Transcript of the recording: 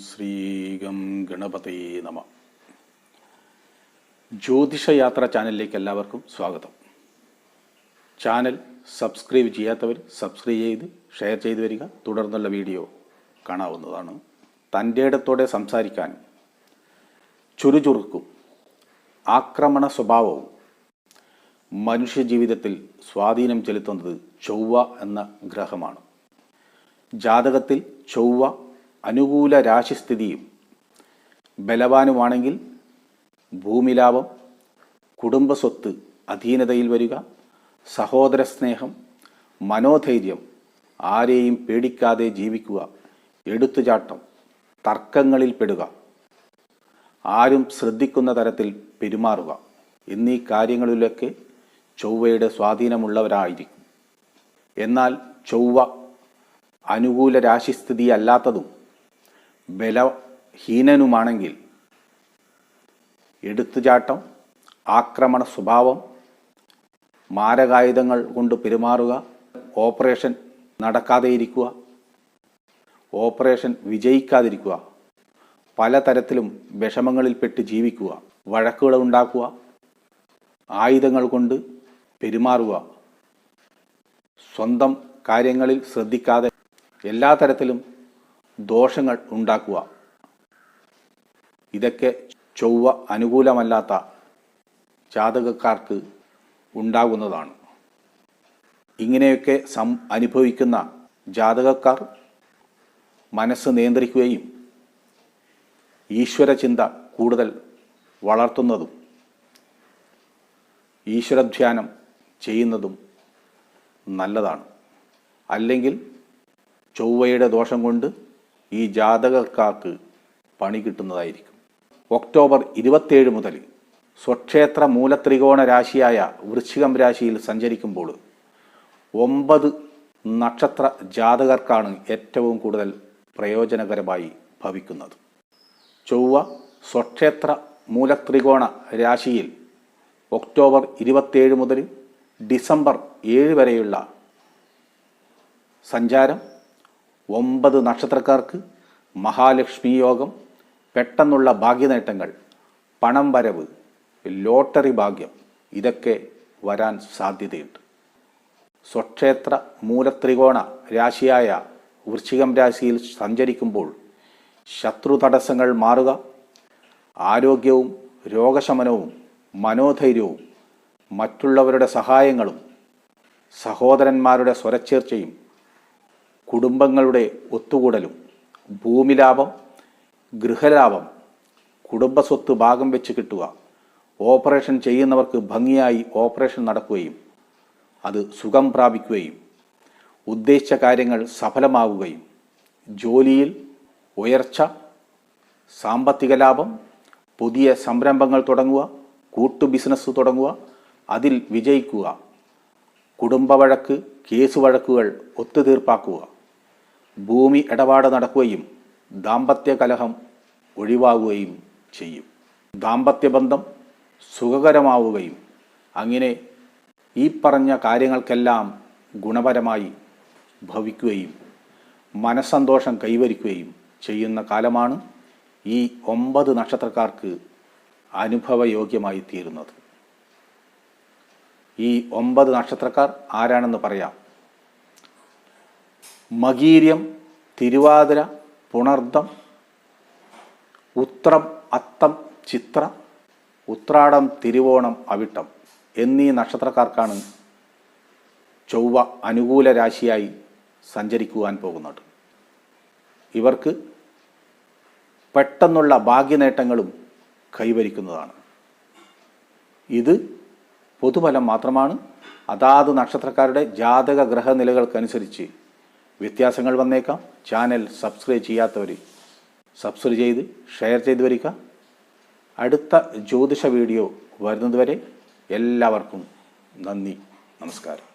ശ്രീഗം ഗണപതേ നമ. ജ്യോതിഷയാത്ര ചാനലിലേക്ക് എല്ലാവർക്കും സ്വാഗതം. ചാനൽ സബ്സ്ക്രൈബ് ചെയ്യാത്തവർ സബ്സ്ക്രൈബ് ചെയ്ത് ഷെയർ ചെയ്തു വരിക. തുടർന്നുള്ള വീഡിയോ കാണാവുന്നതാണ്. തന്റെ ഇടത്തോടെ സംസാരിക്കാനും ചുരുചുറുക്കും. ആക്രമണ സ്വഭാവവും മനുഷ്യജീവിതത്തിൽ സ്വാധീനം ചെലുത്തുന്നത് ചൊവ്വ എന്ന ഗ്രഹമാണ്. ജാതകത്തിൽ ചൊവ്വ അനുകൂല രാശിസ്ഥിതിയും ബലവാനുമാണെങ്കിൽ ഭൂമിലാഭം കുടുംബസ്വത്ത് അധീനതയിൽ വരിക സഹോദര സ്നേഹം മനോധൈര്യം ആരെയും പേടിക്കാതെ ജീവിക്കുക എടുത്തുചാട്ടം തർക്കങ്ങളിൽ പെടുക ആരും ശ്രദ്ധിക്കുന്ന തരത്തിൽ പെരുമാറുക എന്നീ കാര്യങ്ങളിലൊക്കെ ചൊവ്വയുടെ സ്വാധീനമുള്ളവരായിരിക്കും. എന്നാൽ ചൊവ്വ അനുകൂല രാശിസ്ഥിതി അല്ലാത്തതും ബലഹീനനുമാണെങ്കിൽ എടുത്തുചാട്ടം ആക്രമണ സ്വഭാവം മാരകായുധങ്ങൾ കൊണ്ട് പെരുമാറുക ഓപ്പറേഷൻ നടക്കാതെ ഇരിക്കുക ഓപ്പറേഷൻ വിജയിക്കാതിരിക്കുക പലതരത്തിലും വിഷമങ്ങളിൽപ്പെട്ട് ജീവിക്കുക വഴക്കുകൾ ഉണ്ടാക്കുക ആയുധങ്ങൾ കൊണ്ട് പെരുമാറുക സ്വന്തം കാര്യങ്ങളിൽ ശ്രദ്ധിക്കാതെ എല്ലാ തരത്തിലും ദോഷങ്ങൾ ഉണ്ടാക്കുക. ഇതൊക്കെ ചൊവ്വ അനുകൂലമല്ലാത്ത ജാതകക്കാർക്ക് ഉണ്ടാകുന്നതാണ്. ഇങ്ങനെയൊക്കെ സം അനുഭവിക്കുന്ന ജാതകക്കാർ മനസ്സ് നിയന്ത്രിക്കുകയും ഈശ്വരചിന്ത കൂടുതൽ വളർത്തുന്നതും ഈശ്വരധ്യാനം ചെയ്യുന്നതും നല്ലതാണ്. അല്ലെങ്കിൽ ചൊവ്വയുടെ ദോഷം കൊണ്ട് ഈ ജാതകക്കാർക്ക് പണി കിട്ടുന്നതായിരിക്കും. ഒക്ടോബർ ഇരുപത്തേഴ് മുതൽ സ്വക്ഷേത്ര മൂലത്രികോണ രാശിയായ വൃശ്ചികം രാശിയിൽ സഞ്ചരിക്കുമ്പോൾ ഒമ്പത് നക്ഷത്ര ജാതകർക്കാണ് ഏറ്റവും കൂടുതൽ പ്രയോജനകരമായി ഭവിക്കുന്നത്. ചൊവ്വ സ്വക്ഷേത്ര മൂലത്രികോണ രാശിയിൽ ഒക്ടോബർ ഇരുപത്തേഴ് മുതൽ ഡിസംബർ ഏഴ് വരെയുള്ള സഞ്ചാരം ഒമ്പത് നക്ഷത്രക്കാർക്ക് മഹാലക്ഷ്മി യോഗം പെട്ടെന്നുള്ള ഭാഗ്യനേട്ടങ്ങൾ പണം വരവ് ലോട്ടറി ഭാഗ്യം ഇതൊക്കെ വരാൻ സാധ്യതയുണ്ട്. സ്വക്ഷേത്ര മൂലത്രികോണ രാശിയായ വൃശ്ചികം രാശിയിൽ സഞ്ചരിക്കുമ്പോൾ ശത്രു തടസ്സങ്ങൾ മാറുക ആരോഗ്യവും രോഗശമനവും മനോധൈര്യവും മറ്റുള്ളവരുടെ സഹായങ്ങളും സഹോദരന്മാരുടെ സ്വരച്ചേർച്ചയും കുടുംബങ്ങളുടെ ഒത്തുകൂടലും ഭൂമിലാഭം ഗൃഹലാഭം കുടുംബസ്വത്ത് ഭാഗം വെച്ച് കിട്ടുക ഓപ്പറേഷൻ ചെയ്യുന്നവർക്ക് ഭംഗിയായി ഓപ്പറേഷൻ നടക്കുകയും അത് സുഖം പ്രാപിക്കുകയും ഉദ്ദേശിച്ച കാര്യങ്ങൾ സഫലമാവുകയും ജോലിയിൽ ഉയർച്ച സാമ്പത്തിക ലാഭം പുതിയ സംരംഭങ്ങൾ തുടങ്ങുക കൂട്ടു ബിസിനസ് തുടങ്ങുക അതിൽ വിജയിക്കുക കുടുംബ വഴക്ക് കേസ് വഴക്കുകൾ ഒത്തുതീർപ്പാക്കുക. ഭൂമി ഇടപാട് നടക്കുകയും ദാമ്പത്യ കലഹം ഒഴിവാകുകയും ചെയ്യും. ദാമ്പത്യ ബന്ധം സുഖകരമാവുകയും അങ്ങനെ ഈ പറഞ്ഞ കാര്യങ്ങൾക്കെല്ലാം ഗുണപരമായി ഭവിക്കുകയും മനസ്സന്തോഷം കൈവരിക്കുകയും ചെയ്യുന്ന കാലമാണ് ഈ ഒമ്പത് നക്ഷത്രക്കാർക്ക് അനുഭവയോഗ്യമായി തീരുന്നത് ഈ ഒമ്പത് നക്ഷത്രക്കാർ ആരാണെന്ന് പറയാം? മകീര്യം തിരുവാതിര പുണർദം ഉത്രം അത്തം ചിത്ര ഉത്രാടം തിരുവോണം അവിട്ടം എന്നീ നക്ഷത്രക്കാർക്കാണ് ചൊവ്വ അനുകൂല രാശിയായി സഞ്ചരിക്കുവാൻ പോകുന്നത്. ഇവർക്ക് പെട്ടെന്നുള്ള ഭാഗ്യനേട്ടങ്ങളും കൈവരിക്കുന്നതാണ്. ഇത് പൊതുഫലം മാത്രമാണ്. അതാത് നക്ഷത്രക്കാരുടെ ജാതക ഗ്രഹനിലകൾക്കനുസരിച്ച് വ്യത്യാസങ്ങൾ വന്നേക്കാം. ചാനൽ സബ്സ്ക്രൈബ് ചെയ്യാത്തവർ സബ്സ്ക്രൈബ് ചെയ്ത് ഷെയർ ചെയ്ത് വരിക. അടുത്ത ജ്യോതിഷ വീഡിയോ വരുന്നതുവരെ എല്ലാവർക്കും നന്ദി നമസ്കാരം.